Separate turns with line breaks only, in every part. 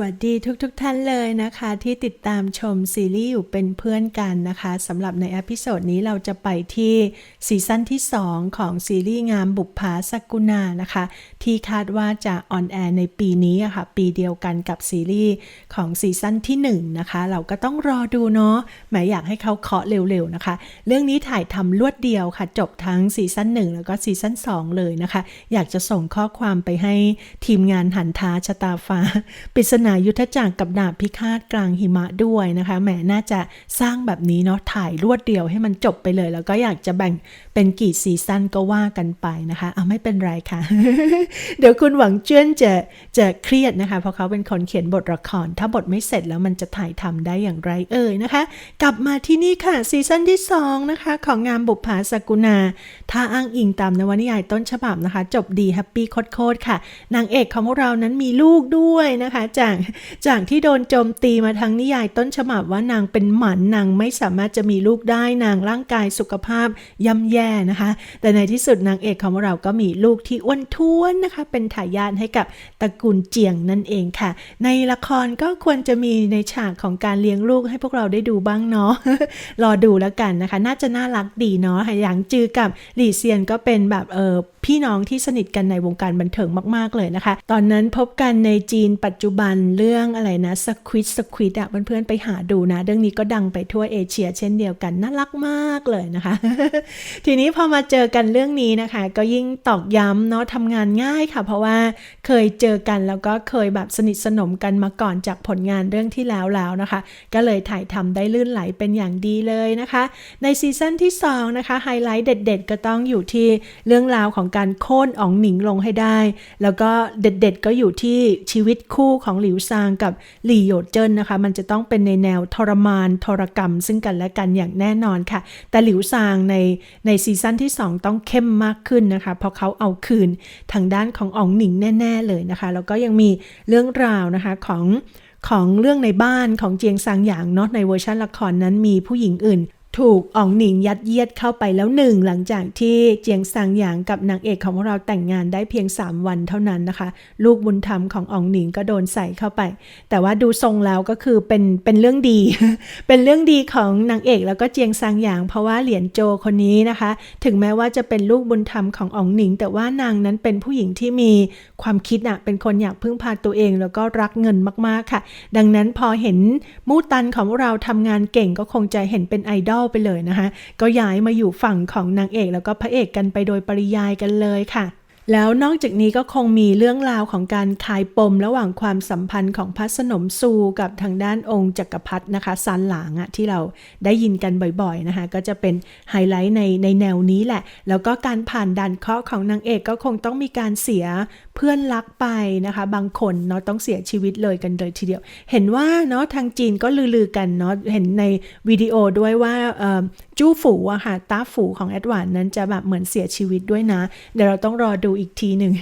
วัสดีทุกๆทท่านเลยนะคะ ที่ติดตามชมซีรีส์อยู่เป็นเพื่อนกันนะคะสำหรับในอพิโซดนี้เราจะไปที่ซีซั่นที่ 2 ของซีรีส์งามบุปผาสกุณานะคะ ที่คาดว่าจะออนแอร์ในปีนี้อะค่ะ ปีเดียวกันกับซีรีส์ของซีซั่นที่1นะคะ เราก็ต้องรอดูเนาะหมายอยากให้เขาเคาะเร็วๆนะคะ เรื่องนี้ถ่ายทำรวดเดียวค่ะ จบทั้งซีซั่น1แล้วก็ซีซั่น2เลยนะคะ อยากจะส่งข้อความไปให้ทีมงานหันท้าชะตาฟ้าปริศนายุทธจักรกับดาบพิฆาตกลางหิมะด้วยนะคะแหมน่าจะสร้างแบบนี้เนาะถ่ายรวดเดียวให้มันจบไปเลย แล้วก็อยากจะแบ่งเป็นกี่ซีซั่นก็ว่ากันไปนะคะเอาไม่เป็นไรค่ะ เดี๋ยวคุณหวังเจิ้นจะจะเครียดนะคะ เพราะเขาเป็นคนเขียนบทละคร ถ้าบทไม่เสร็จแล้วมันจะถ่ายทำได้อย่างไรเอ่ยนะคะ กลับมาที่นี่ค่ะซีซั่นที่2นะคะของงานบุปผาสกุณาถ้าอ้างอิงตามนวนิยายต้นฉบับนะคะ จบดีแฮปปี้โคตรๆค่ะ นางเอกของพวกเรานั้นมีลูกด้วยนะคะจากจากที่โดนโจมตีมาทางนิยายต้นฉบับว่านางเป็นหมันนางไม่สามารถจะมีลูกได้นางร่างกายสุขภาพย่ำแย่นะคะ แต่ในที่สุดนางเอกของเราก็มีลูกที่อ้วนท้วนนะคะ เป็นทายาทให้กับตระกูลเจียงนั่นเองค่ะ ในละครก็ควรจะมีในฉากของการเลี้ยงลูกให้พวกเราได้ดูบ้างเนาะรอดูแล้วกันนะคะ น่าจะน่ารักดีเนาะหยางจือกับหลี่เซียนก็เป็นแบบเออพี่น้องที่สนิทกันในวงการบันเทิงมาก ๆ เลยนะคะ ตอนนั้นพบกันในจีนปัจจุบันเรื่องอะไรนะสควิดสควิดอะเพื่อนๆไปหาดูนะ เรื่องนี้ก็ดังไปทั่วเอเชีย เช่นเดียวกันน่ารักมากเลยนะคะ ทีนี้พอมาเจอกันเรื่องนี้นะคะ ก็ยิ่งตอกย้ำเนาะทำงานง่ายค่ะ เพราะว่าเคยเจอกันแล้วก็เคยแบบสนิทสนมกันมาก่อนจากผลงานเรื่องที่แล้วแล้วนะคะ ก็เลยถ่ายทำได้ลื่นไหลเป็นอย่างดีเลยนะคะ ในซีซั่นที่2นะคะไฮไลท์เด็ด ๆ ก็ต้องอยู่ที่เรื่องราวของการโค่นอ๋องหนิงลงให้ได้ แล้วก็เด็ด ๆ ก็อยู่ที่ชีวิตคู่ของหลิวซางกับหลี่โยดเจิ้นนะคะ มันจะต้องเป็นในแนวทรมานทรกรรม ซึ่งกันและกันอย่างแน่นอนค่ะ แต่หลิวซางในในซีซั่นที่ 2 ต้องเข้มมากขึ้นนะคะ เพราะเขาเอาคืนทางด้านของอ๋องหนิงแน่ ๆ เลยนะคะ แล้วก็ยังมีเรื่องราวนะคะของของเรื่องในบ้านของเจียงซางหยางเนาะในเวอร์ชันละครนั้นมีผู้หญิงอื่น ถูกอ๋องหนิงยัดเยียดเข้าไปแล้วหนึ่งหลังจากที่เจียงซางหยางกับนางเอกของเราแต่งงานได้เพียง 3 วันเท่านั้นนะคะ ลูกบุญธรรมของอ๋องหนิงก็โดนใส่เข้าไป แต่ว่าดูทรงแล้วก็คือเป็นเป็นเรื่องดี เป็นเรื่องดีของนางเอกแล้วก็เจียงซางหยาง เพราะว่าเหรียญโจคนนี้นะคะ ถึงแม้ว่าจะเป็นลูกบุญธรรมของอ๋องหนิง แต่ว่านางนั้นเป็นผู้หญิงที่มีความคิดอะเป็นคนอยากพึ่งพาตัวเอง แล้วก็รักเงินมากๆค่ะ ดังนั้นพอเห็นมูตันของเราทำงานเก่งก็คงจะเห็นเป็นไอดอลไปเลยนะคะ ก็ย้ายมาอยู่ฝั่งของนางเอกแล้วก็พระเอกกันไปโดยปริยายกันเลยค่ะ แล้วนอกจากนี้ก็คงมีเรื่องราวของการคลายปมระหว่างความสัมพันธ์ของพระสนมซูกับทางด้านองค์จักรพรรดินะคะซานหลางอะที่เราได้ยินกันบ่อยๆนะคะ ก็จะเป็นไฮไลท์ในในแนวนี้แหละ แล้วก็การผ่านด่านเคราะห์ของนางเอกก็คงต้องมีการเสียเพื่อนรักไปนะคะ บางคนเนาะต้องเสียชีวิตเลยกันเลยทีเดียว เห็นว่าเนาะทางจีนก็ลือๆกันเนาะเห็นในวิดีโอด้วยว่าจู้ฝูอะค่ะตาฝูของแอดวานนั้นจะแบบเหมือนเสียชีวิตด้วยนะเดี๋ยวเราต้องรอดูอีกทีหนึ่ง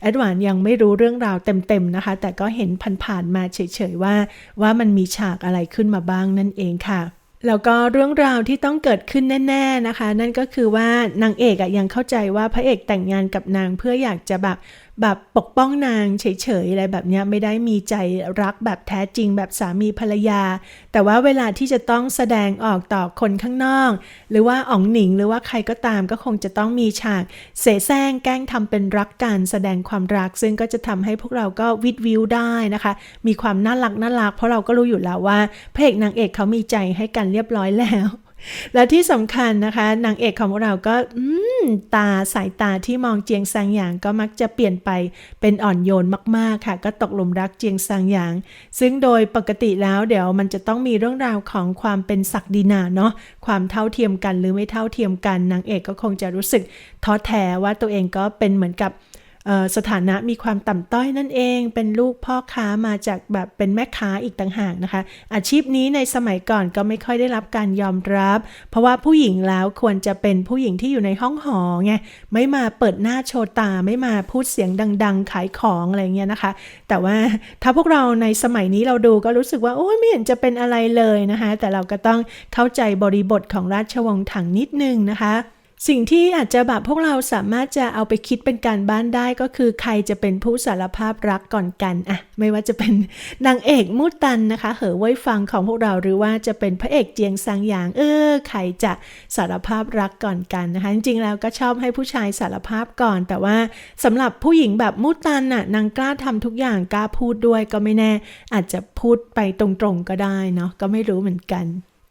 แอดวานยังไม่รู้เรื่องราวเต็มๆนะคะ แต่ก็เห็นผ่านๆมาเฉยๆว่า ว่ามันมีฉากอะไรขึ้นมาบ้างนั่นเองค่ะแล้วก็เรื่องราวที่ต้องเกิดขึ้นแน่ ๆนะคะ นั่นก็คือว่านางเอกอะยังเข้าใจว่าพระเอกแต่งงานกับนางเพื่ออยากจะแบบแบบปกป้องนางเฉยๆอะไรแบบนี้ไม่ได้มีใจรักแบบแท้จริงแบบสามีภรรยาแต่ว่าเวลาที่จะต้องแสดงออกต่อคนข้างนอก หรือว่าอ๋องหนิงหรือว่าใครก็ตามก็คงจะต้องมีฉากเสแสร้งแกล้งทำเป็นรักกันแสดงความรัก ซึ่งก็จะทำให้พวกเราก็วิดวิวได้นะคะ มีความน่ารักน่ารัก เพราะเราก็รู้อยู่แล้วว่าพระเอกนางเอกเขามีใจให้กันเรียบร้อยแล้ว และที่สำคัญนะคะนางเอกของเราก็อืมตาสายตาที่มองเจียงซางหยางก็มักจะเปลี่ยนไปเป็นอ่อนโยนมากๆค่ะ ก็ตกหลุมรักเจียงซางหยาง ซึ่งโดยปกติแล้วเดี๋ยวมันจะต้องมีเรื่องราวของความเป็นศักดินาเนาะความเท่าเทียมกันหรือไม่เท่าเทียมกันนางเอกก็คงจะรู้สึกท้อแท้ว่าตัวเองก็เป็นเหมือนกับ สถานะมีความต่ำต้อยนั่นเอง เป็นลูกพ่อค้ามาจากแบบเป็นแม่ค้าอีกต่างหากนะคะ อาชีพนี้ในสมัยก่อนก็ไม่ค่อยได้รับการยอมรับ เพราะว่าผู้หญิงแล้วควรจะเป็นผู้หญิงที่อยู่ในห้องหอไงไม่มาเปิดหน้าโชว์ตาไม่มาพูดเสียงดัง ๆ ขายของอะไรเงี้ยนะคะ แต่ว่าถ้าพวกเราในสมัยนี้เราดูก็รู้สึกว่าโอ้ยไม่เห็นจะเป็นอะไรเลยนะคะ แต่เราก็ต้องเข้าใจบริบทของราชวงศ์ถังนิดนึงนะคะ สิ่งที่อาจจะแบบพวกเราสามารถจะเอาไปคิดเป็นการบ้านได้ก็คือใครจะเป็นผู้สารภาพรักก่อนกันอะไม่ว่าจะเป็นนางเอกมูตันนะคะ เหอไว้ฟังของพวกเราหรือว่าจะเป็นพระเอกเจียงซังหยางเออใครจะสารภาพรักก่อนกันนะคะ จริงๆแล้วก็ชอบให้ผู้ชายสารภาพก่อน แต่ว่าสำหรับผู้หญิงแบบมูตันน่ะนางกล้าทำทุกอย่างกล้าพูดด้วยก็ไม่แน่ อาจจะพูดไปตรงๆก็ได้เนาะก็ไม่รู้เหมือนกัน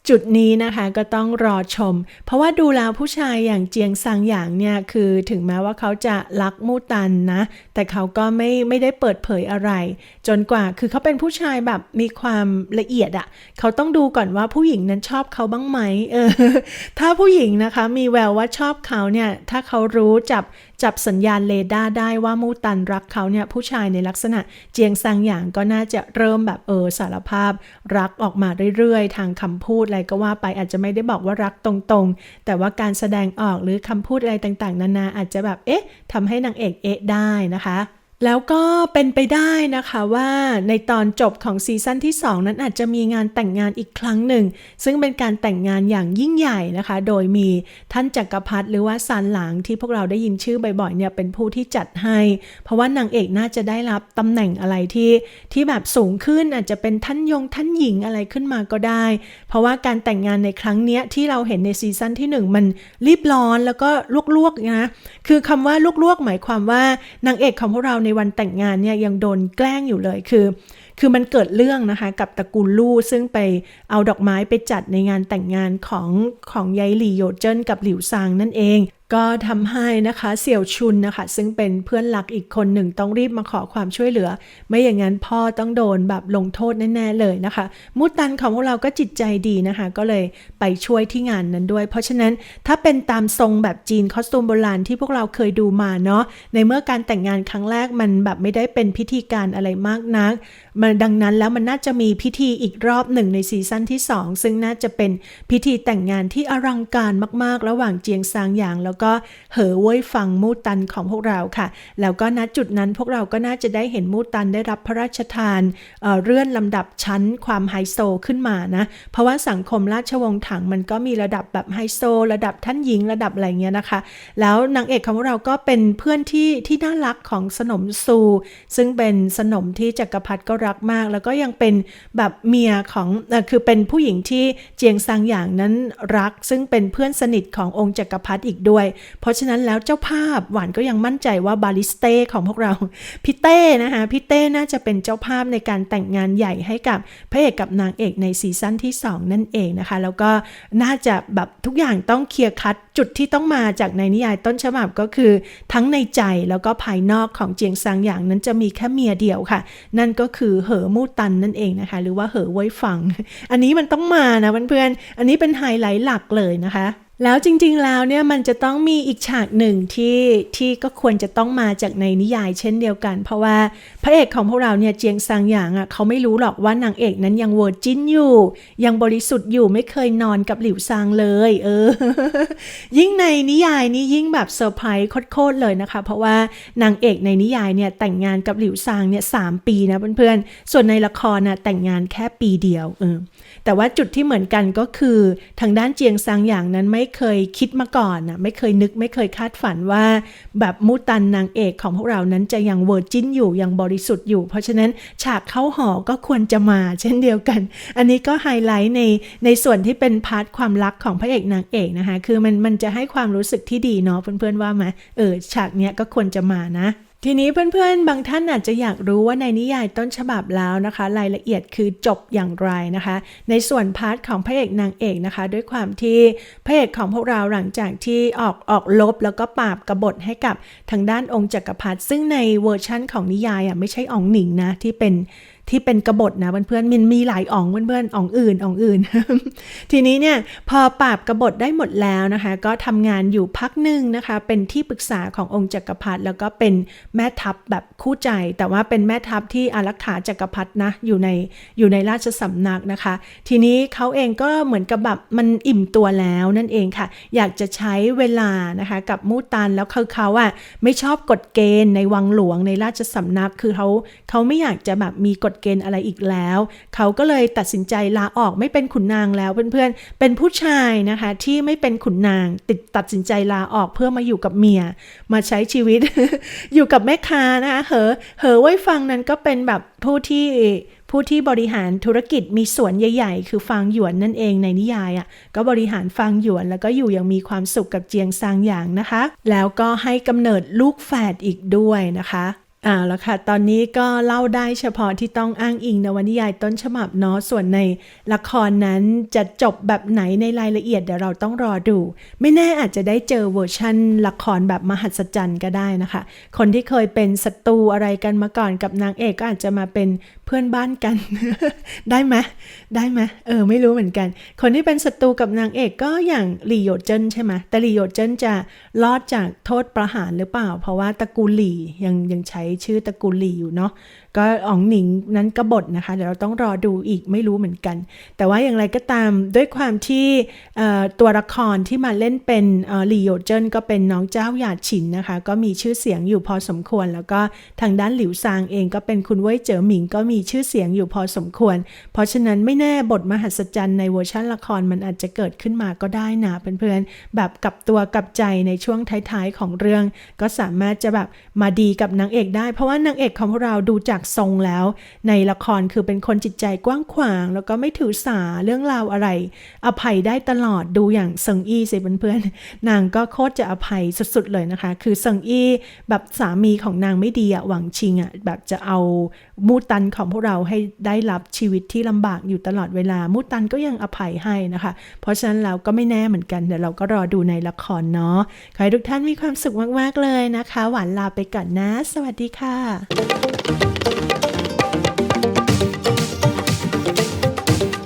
จุดนี้นะคะก็ต้องรอชม เพราะว่าดูแล้วผู้ชายอย่างเจียงซังหยางเนี่ย คือถึงแม้ว่าเขาจะรักมู่ตันนะ แต่เขาก็ไม่ไม่ได้เปิดเผยอะไร จนกว่าคือเขาเป็นผู้ชายแบบมีความละเอียดอะ่ะ เขาต้องดูก่อนว่าผู้หญิงนั้นชอบเขาบ้างไหมเออถ้าผู้หญิงนะคะมีแววว่าชอบเขาเนี่ย ถ้าเขารู้จับ จับสัญญาณเรดาร์ได้ว่ามูตันรักเขาเนี่ยผู้ชายในลักษณะเจียงซังหยางก็น่าจะเริ่มแบบเออสารภาพ รักออกมาเรื่อยๆ ทางคำพูดอะไรก็ว่าไปอาจจะไม่ได้บอกว่ารักตรงๆ แต่ว่าการแสดงออกหรือคำพูดอะไรต่างๆ นานาอาจจะแบบเอ๊ะทำให้นางเอกเอ๊ะได้นะคะ แล้วก็เป็นไปได้นะคะว่าในตอนจบของซีซั่นที่ 2 นั้นอาจจะมีงานแต่งงานอีกครั้งหนึ่ง ซึ่งเป็นการแต่งงานอย่างยิ่งใหญ่นะคะ โดยมีท่านจักรพรรดิหรือว่าซานหลางที่พวกเราได้ยินชื่อบ่อยๆเนี่ยเป็นผู้ที่จัดให้ เพราะว่านางเอกน่าจะได้รับตำแหน่งอะไรที่ที่แบบสูงขึ้นอาจจะเป็นท่านยงท่านหญิงอะไรขึ้นมาก็ได้ เพราะว่าการแต่งงานในครั้งเนี้ยที่เราเห็นในซีซั่นที่หนึ่งมันรีบร้อนแล้วก็ลวกๆนะคือคำว่าลวกๆ หมายความว่านางเอกของพวกเราในในวันแต่งงานเนี่ยยังโดนแกล้งอยู่เลยคือ คือมันเกิดเรื่องนะคะกับตระกูลลู่ซึ่งไปเอาดอกไม้ไปจัดในงานแต่งงานของของยายหลี่โยเจิ้นกับหลิวซางนั่นเอง ก็ทำให้นะคะเสี่ยวชุนนะคะ ซึ่งเป็นเพื่อนรักอีกคนหนึ่งต้องรีบมาขอความช่วยเหลือ ไม่อย่างนั้นพ่อต้องโดนแบบลงโทษแน่ๆเลยนะคะมุตันของพวกเราก็จิตใจดีนะคะ ก็เลยไปช่วยที่งานนั้นด้วย เพราะฉะนั้นถ้าเป็นตามทรงแบบจีนคอสตูมโบราณที่พวกเราเคยดูมาเนาะในเมื่อการแต่งงานครั้งแรกมันแบบไม่ได้เป็นพิธีการอะไรมากนักมันดังนั้นแล้วมันน่าจะมีพิธีอีกรอบหนึ่งในซีซั่นที่ 2 ซึ่งน่าจะเป็นพิธีแต่งงานที่อลังการมากๆ ระหว่างเจียงซางหยางแล้วก็เหอเว่ยฟังมูตันของพวกเราค่ะ แล้วก็ณจุดนั้นพวกเราก็น่าจะได้เห็นมูตันได้รับพระราชทานเเลื่อนลำดับชั้นความไฮโซขึ้นมานะ เพราะว่าสังคมราชวงศ์ถังมันก็มีระดับแบบไฮโซ ระดับท่านหญิงระดับอะไรเงี้ยนะคะ แล้วนางเอกของพวกเราก็เป็นเพื่อนที่ที่น่ารักของสนมซู ซึ่งเป็นสนมที่จักรพรรดิก็รักมาก แล้วก็ยังเป็นแบบเมียของอคือเป็นผู้หญิงที่เจียงซางอย่างนั้นรัก ซึ่งเป็นเพื่อนสนิทขององค์จักรพรรดิอีกด้วยเพราะฉะนั้นแล้วเจ้าภาพหวานก็ยังมั่นใจว่าบาลิสเต้ของพวกเราพี่เต้นะคะพี่เต้น่าจะเป็นเจ้าภาพในการแต่งงานใหญ่ให้กับพระเอกกับนางเอกในซีซั่นที่ 2 นั่นเองนะคะ แล้วก็น่าจะแบบทุกอย่างต้องเคลียร์คัดจุดที่ต้องมาจากในนิยายต้นฉบับก็คือ ทั้งในใจแล้วก็ภายนอกของเจียงซางอย่างนั้นจะมีแค่เมียเดียวค่ะ นั่นก็คือเหอมู่ตันนั่นเองนะคะ หรือว่าเหอไว้ฟัง อันนี้มันต้องมานะเพื่อนๆอันนี้เป็นไฮไลท์หลักเลยนะคะ แล้วจริงๆแล้วเนี่ยมันจะต้องมีอีกฉากหนึ่งที่ที่ก็ควรจะต้องมาจากในนิยายเช่นเดียวกัน เพราะว่าพระเอกของพวกเราเนี่ยเจียงซางหยางอะเขาไม่รู้หรอกว่านางเอกนั้นยังเวอร์จินอยู่ ยังบริสุทธิ์อยู่ไม่เคยนอนกับหลิวซางเลย เออ ยิ่งในนิยายนี่ยิ่งแบบเซอร์ไพรส์โคตรๆเลยนะคะ เพราะว่านางเอกในนิยายเนี่ยแต่งงานกับหลิวซางเนี่ยสามปีนะเพื่อนๆส่วนในละครน่ะแต่งงานแค่ปีเดียวเออแต่ว่าจุดที่เหมือนกันก็คือทางด้านเจียงซางอย่างนั้นไม่เคยคิดมาก่อนนะไม่เคยนึกไม่เคยคาดฝันว่า แบบมูตันนางเอกของพวกเรานั้นจะยังเวอร์จินอยู่ยังบริสุทธิ์อยู่ เพราะฉะนั้นฉากเข้าหอก็ควรจะมา เช่นเดียวกัน อันนี้ก็ไฮไลท์ในในส่วนที่เป็นพาร์ทความรักของพระเอกนางเอกนะคะ คือมันมันจะให้ความรู้สึกที่ดีเนาะเพื่อนๆว่าไหมเออฉากเนี้ยก็ควรจะมานะ ทีนี้เพื่อนๆ บางท่านอาจจะอยากรู้ว่าในนิยายต้นฉบับแล้วนะคะ รายละเอียดคือจบอย่างไรนะคะ ในส่วนพาร์ทของพระเอกนางเอกนะคะ ด้วยความที่พระเอกของพวกเราหลังจากที่ออกออกลบแล้วก็ปราบกบฏให้กับทางด้านองค์จักรพรรดิซึ่งในเวอร์ชั่นของนิยายอะไม่ใช่อองหนิงนะที่เป็น ที่เป็นกบฏนะเพื่อนๆมันมีหลายอ่องเพื่อนๆอ่องอื่นอ่องอื่น ทีนี้เนี่ยพอปราบกบฏได้หมดแล้วนะคะ ก็ทำงานอยู่พักหนึ่งนะคะ เป็นที่ปรึกษาขององค์จักรพรรดิแล้วก็เป็นแม่ทัพแบบคู่ใจ แต่ว่าเป็นแม่ทัพที่อารักขาจักรพรรดินะอยู่ในอยู่ในราชสำนักนะคะ ทีนี้เขาเองก็เหมือนกับแบบมันอิ่มตัวแล้วนั่นเองค่ะ อยากจะใช้เวลานะคะกับมูตันแล้วเขาเขาอะไม่ชอบกฎเกณฑ์ในวังหลวงในราชสำนักคือเขาเขาไม่อยากจะแบบมีกฎเกณฑ์อะไรอีกแล้ว เขาก็เลยตัดสินใจลาออกไม่เป็นขุนนางแล้วเพื่อนๆ เป็นผู้ชายนะคะที่ไม่เป็นขุนนาง ติดตัดสินใจลาออกเพื่อมาอยู่กับเมีย มาใช้ชีวิต อยู่กับแม่ค้านะคะเหอเหอไว้ฟังนั้นก็เป็นแบบผู้ที่ผู้ที่บริหารธุรกิจมีสวนใหญ่ ๆ คือฟางหยวนนั่นเองในนิยายอะ่ะก็บริหารฟางหยวนแล้วก็อยู่อย่างมีความสุขกับเจียงซางอย่างนะคะ แล้วก็ให้กำเนิดลูกแฝดอีกด้วยนะคะ อ่าแล้วค่ะ ตอนนี้ก็เล่าได้เฉพาะที่ต้องอ้างอิงนวนิยายต้นฉบับเนาะส่วนในละครนั้นจะจบแบบไหนในรายละเอียดเดี๋ยวเราต้องรอดู ไม่แน่อาจจะได้เจอเวอร์ชั่นละครแบบมหัศจรรย์ก็ได้นะคะ คนที่เคยเป็นศัตรูอะไรกันมาก่อนกับนางเอกก็อาจจะมาเป็นเพื่อนบ้านกัน ได้ไหมได้ไหมเออไม่รู้เหมือนกัน คนที่เป็นศัตรูกับนางเอกก็อย่างหลี่โยเจินใช่ไหมแต่หลี่โยเจินจะรอดจากโทษประหารหรือเปล่า เพราะว่าตระกูลหลี่ยังยังใช้ชื่อตระกูลหลีอยู่เนาะก็อ๋องหนิงนั้นกบฏนะคะเดี๋ยวเราต้องรอดูอีกไม่รู้เหมือนกัน แต่ว่าอย่างไรก็ตามด้วยความที่ตัวละครที่มาเล่นเป็นหลีโยเจินก็เป็นน้องเจ้าหยาดฉินนะคะ ก็มีชื่อเสียงอยู่พอสมควร แล้วก็ทางด้านหลิวซางเองก็เป็นคุณเว่ยเจ๋อหมิงก็มีชื่อเสียงอยู่พอสมควร เพราะฉะนั้นไม่แน่บทมหัศจรรย์ในเวอร์ชันละครมันอาจจะเกิดขึ้นมาก็ได้นะเพื่อนๆแบบกับตัวกับใจในช่วงท้ายๆของเรื่อง ก็สามารถจะแบบมาดีกับนางเอกได้ เพราะว่านางเอกของพวกเราดูจากทรงแล้ว ในละครคือเป็นคนจิตใจกว้างขวาง แล้วก็ไม่ถือสาเรื่องราวอะไร อภัยได้ตลอดดูอย่างเซิงอี้สิเพื่อนๆนางก็โคตรจะอภัยสุดๆเลยนะคะ คือเซิงอี้แบบสามีของนางไม่ดีอะหวังชิงอะแบบจะเอามูตันของพวกเราให้ได้รับชีวิตที่ลำบากอยู่ตลอดเวลามูตันก็ยังอภัยให้นะคะ เพราะฉะนั้นเราก็ไม่แน่เหมือนกันเดี๋ยวเราก็รอดูในละครเนาะขอให้ทุกท่านมีความสุขมากๆเลยนะคะ หวานลาไปก่อนนะ สวัสดีค่ะ